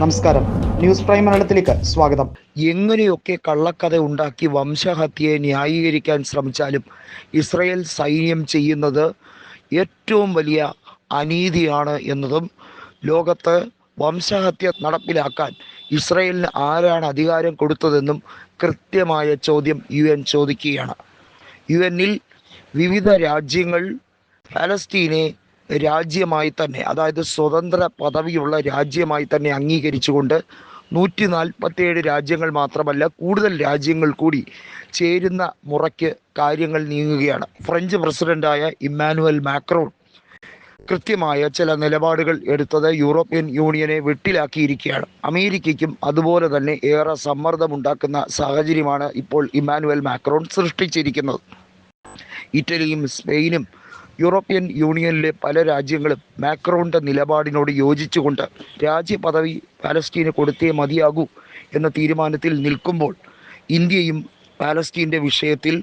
നമസ്കാരം. News prime മലയാളത്തിലേക്ക് സ്വാഗതം. എങ്ങനെയൊക്കെ കള്ളക്കഥ ഉണ്ടാക്കി വംശഹത്യയെ ന്യായീകരിക്കാൻ ശ്രമിച്ചാലും ഇസ്രയേൽ സൈന്യം ചെയ്യുന്നത് ഏറ്റവും വലിയ അനീതിയാണ് എന്നതും ലോകത്ത് വംശഹത്യ നടപ്പിലാക്കാൻ ഇസ്രയേലിന് ആരാണ് അധികാരം കൊടുത്തതെന്നും കൃത്യമായ ചോദ്യം യു എൻ ചോദിക്കുകയാണ്. യു എന്നിൽ വിവിധ രാജ്യങ്ങൾ പാലസ്തീനെ രാജ്യമായി തന്നെ അതായത് സ്വതന്ത്ര പദവിയുള്ള രാജ്യമായി തന്നെ അംഗീകരിച്ചുകൊണ്ട് നൂറ്റി നാൽപ്പത്തിയേഴ് രാജ്യങ്ങൾ മാത്രമല്ല കൂടുതൽ രാജ്യങ്ങൾ കൂടി ചേരുന്ന മുറയ്ക്ക് കാര്യങ്ങൾ നീങ്ങുകയാണ്. ഫ്രഞ്ച് പ്രസിഡന്റായ ഇമ്മാനുവൽ മാക്രോൺ കൃത്യമായ ചില നിലപാടുകൾ എടുത്തത് യൂറോപ്യൻ യൂണിയനെ വെട്ടിലാക്കിയിരിക്കുകയാണ്. അമേരിക്കയ്ക്കും അതുപോലെ തന്നെ ഏറെ സമ്മർദ്ദമുണ്ടാക്കുന്ന സാഹചര്യമാണ് ഇപ്പോൾ ഇമ്മാനുവൽ മാക്രോൺ സൃഷ്ടിച്ചിരിക്കുന്നത്. ഇറ്റലിയും സ്പെയിനും യൂറോപ്യൻ യൂണിയനിലെ പല രാജ്യങ്ങളും മാക്രോണിന്റെ നിലപാടിനോട് യോജിച്ചുകൊണ്ട് രാജ്യപദവി പാലസ്തീന് കൊടുത്തേ മതിയാകൂ എന്ന തീരുമാനത്തിൽ നിൽക്കുമ്പോൾ ഇന്ത്യയും പാലസ്തീന്റെ വിഷയത്തിൽ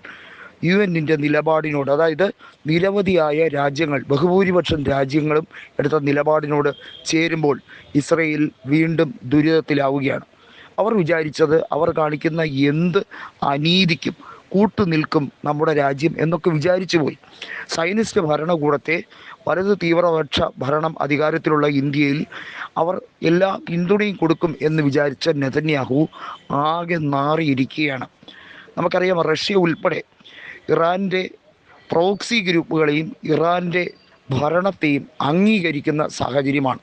യു എന്നിന്റെ നിലപാടിനോട് അതായത് നിരവധിയായ രാജ്യങ്ങൾ ബഹുഭൂരിപക്ഷം രാജ്യങ്ങളും എടുത്ത നിലപാടിനോട് ചേരുമ്പോൾ ഇസ്രയേൽ വീണ്ടും ദുരിതത്തിലാവുകയാണ്. അവർ വിചാരിച്ചത് അവർ കാണിക്കുന്ന എന്ത് അനീതിക്കും കൂട്ടുനിൽക്കും നമ്മുടെ രാജ്യം എന്നൊക്കെ വിചാരിച്ചു പോയി. സൈനിസ്റ്റ് ഭരണകൂടത്തെ വലത് തീവ്രപക്ഷ ഭരണം അധികാരത്തിലുള്ള ഇന്ത്യയിൽ അവർ എല്ലാ പിന്തുണയും കൊടുക്കും എന്ന് വിചാരിച്ച നെതന്യാഹു ആകെ നാറിയിരിക്കുകയാണ്. നമുക്കറിയാം റഷ്യ ഉൾപ്പെടെ ഇറാന്റെ പ്രോക്സി ഗ്രൂപ്പുകളെയും ഇറാന്റെ ഭരണത്തെയും അംഗീകരിക്കുന്ന സാഹചര്യമാണ്.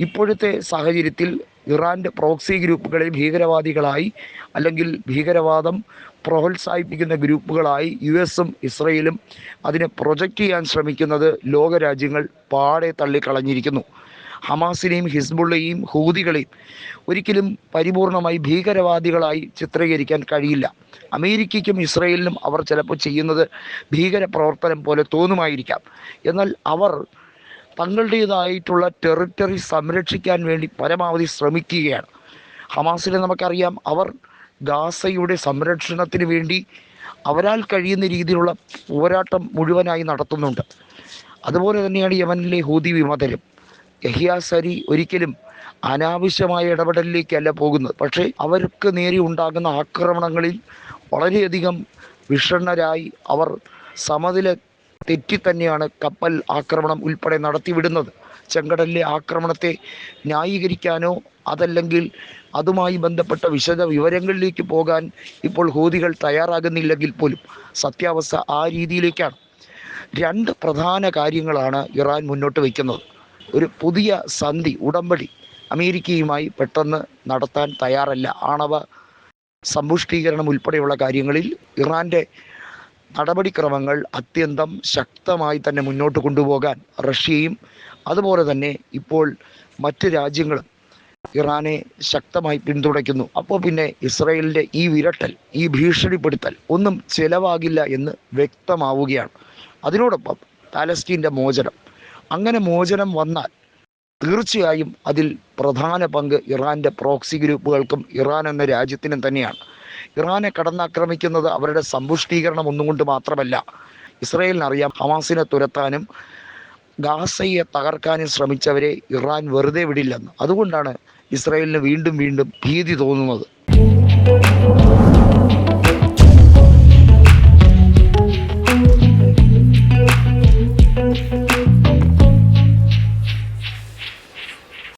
ഇപ്പോഴത്തെ സാഹചര്യത്തിൽ ഇറാന്റെ പ്രോക്സി ഗ്രൂപ്പുകളെ ഭീകരവാദികളായി അല്ലെങ്കിൽ ഭീകരവാദം പ്രോത്സാഹിപ്പിക്കുന്ന ഗ്രൂപ്പുകളായി യു എസും ഇസ്രയേലും അതിനെ പ്രൊജക്റ്റ് ചെയ്യാൻ ശ്രമിക്കുന്നത് ലോകരാജ്യങ്ങൾ പാടെ തള്ളിക്കളഞ്ഞിരിക്കുന്നു. ഹമാസിനെയും ഹിസ്ബുള്ളയെയും ഹൂതികളെയും ഒരിക്കലും പരിപൂർണമായി ഭീകരവാദികളായി ചിത്രീകരിക്കാൻ കഴിയില്ല. അമേരിക്കയ്ക്കും ഇസ്രയേലിനും അവർ ചിലപ്പോൾ ചെയ്യുന്നത് ഭീകര പ്രവർത്തനം പോലെ തോന്നുമായിരിക്കാം. എന്നാൽ അവർ തങ്ങളുടേതായിട്ടുള്ള ടെറിട്ടറി സംരക്ഷിക്കാൻ വേണ്ടി പരമാവധി ശ്രമിക്കുകയാണ്. ഹമാസിനെ നമുക്കറിയാം അവർ ഗാസയുടെ സംരക്ഷണത്തിന് വേണ്ടി അവരാൽ കഴിയുന്ന രീതിയിലുള്ള പോരാട്ടം മുഴുവനായി നടത്തുന്നുണ്ട്. അതുപോലെ തന്നെയാണ് യമനിലെ ഹൂതി വിമതരും. യഹിയാസരി ഒരിക്കലും അനാവശ്യമായ ഇടപെടലിലേക്കല്ല പോകുന്നത്. പക്ഷേ അവർക്ക് നേരെ ഉണ്ടാകുന്ന ആക്രമണങ്ങളിൽ വളരെയധികം വിഷണ്ണരായി അവർ സമനില തെറ്റി തന്നെയാണ് കപ്പൽ ആക്രമണം ഉൾപ്പെടെ നടത്തിവിടുന്നത്. ചെങ്കടലിലെ ആക്രമണത്തെ ന്യായീകരിക്കാനോ അതല്ലെങ്കിൽ അതുമായി ബന്ധപ്പെട്ട വിശദ വിവരങ്ങളിലേക്ക് പോകാൻ ഇപ്പോൾ ഹോദികൾ തയ്യാറാകുന്നില്ലെങ്കിൽ പോലും സത്യാവസ്ഥ ആ രീതിയിലേക്കാണ്. രണ്ട് പ്രധാന കാര്യങ്ങളാണ് ഇറാൻ മുന്നോട്ട് വയ്ക്കുന്നത്. ഒരു പുതിയ സന്ധി ഉടമ്പടി അമേരിക്കയുമായി പെട്ടെന്ന് നടത്താൻ തയ്യാറല്ല. ആണവ സമ്പുഷ്ടീകരണം ഉൾപ്പെടെയുള്ള കാര്യങ്ങളിൽ ഇറാന്റെ നടപടിക്രമങ്ങൾ അത്യന്തം ശക്തമായി തന്നെ മുന്നോട്ട് കൊണ്ടുപോകാൻ റഷ്യയും അതുപോലെ തന്നെ ഇപ്പോൾ മറ്റ് രാജ്യങ്ങളും ഇറാനെ ശക്തമായി പിന്തുണയ്ക്കുന്നു. അപ്പോൾ പിന്നെ ഇസ്രയേലിന്റെ ഈ വിരട്ടൽ ഈ ഭീഷണിപ്പെടുത്തൽ ഒന്നും ചിലവാകില്ല എന്ന് വ്യക്തമാവുകയാണ്. അതിനോടൊപ്പം പാലസ്തീന്റെ മോചനം. അങ്ങനെ മോചനം വന്നാൽ തീർച്ചയായും അതിൽ പ്രധാന പങ്ക് ഇറാന്റെ പ്രോക്സി ഗ്രൂപ്പുകൾക്കും ഇറാൻ എന്ന രാജ്യത്തിനും തന്നെയാണ്. ഇറാനെ കടന്നാക്രമിക്കുന്നത് അവരുടെ സമ്പുഷ്ടീകരണം ഒന്നുകൊണ്ട് മാത്രമല്ല. ഇസ്രയേലിനറിയാം ഹമാസിനെ തുരത്താനും ഗാസയെ തകർക്കാനും ശ്രമിച്ചവരെ ഇറാൻ വെറുതെ വിടില്ലെന്ന്. അതുകൊണ്ടാണ് ഇസ്രയേലിന് വീണ്ടും വീണ്ടും ഭീതി തോന്നുന്നത്.